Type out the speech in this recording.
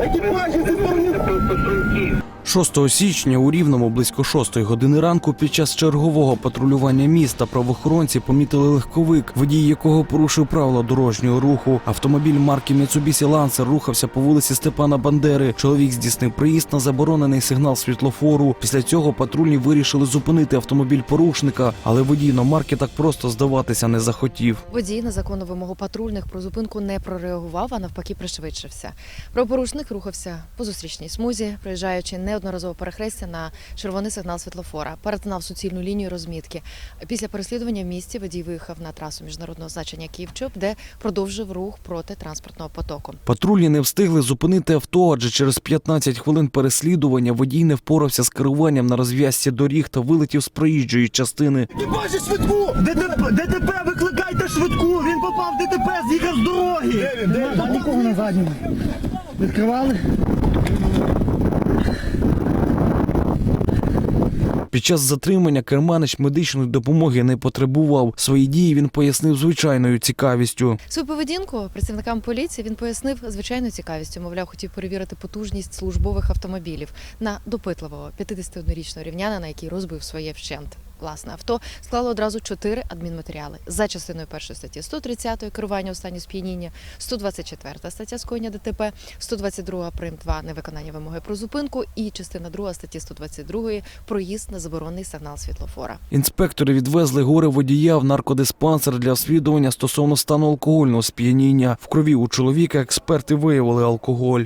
Екіпажі зі сторони! 6 січня у Рівному близько 6 години ранку під час чергового патрулювання міста правоохоронці помітили легковик, водій якого порушив правила дорожнього руху. Автомобіль марки Mitsubishi Lancer рухався по вулиці Степана Бандери. Чоловік здійснив приїзд на заборонений сигнал світлофору. Після цього патрульні вирішили зупинити автомобіль порушника, але водій іномарки так просто здаватися не захотів. Водій на законну вимогу патрульних про зупинку не прореагував, а навпаки пришвидшився. Правопорушник рухався по зустрічній смузі, проїжджаючи неодноразово перехрестя на червоний сигнал світлофора, перетинав суцільну лінію розмітки. Після переслідування в місті водій виїхав на трасу міжнародного значення Київчоп, де продовжив рух проти транспортного потоку. Патрульні не встигли зупинити авто, адже через 15 хвилин переслідування водій не впорався з керуванням на розв'язці доріг та вилетів з проїжджої частини. Бачиш швидку! ДТП, ДТП, викликайте швидку! Він попав в ДТП, з'їхав з дороги! Де він? Де він? нікого на задньому. Відкривали? Під час затримання керманич медичної допомоги не потребував. Свої дії він пояснив звичайною цікавістю. Свою поведінку працівникам поліції він пояснив звичайною цікавістю. Мовляв, хотів перевірити потужність службових автомобілів на допитливого 51-річного рівнянина, який розбив своє вщент. Власне авто склало одразу чотири адмінматеріали за частиною першої статті 130 керування у стані сп'яніння, 124 стаття скоєння ДТП, 122 прим. 2 невиконання вимоги про зупинку і частина 2 статті 122 проїзд на заборонений сигнал світлофора. Інспектори відвезли горе водія в наркодиспансер для освідування стосовно стану алкогольного сп'яніння. В крові у чоловіка експерти виявили алкоголь.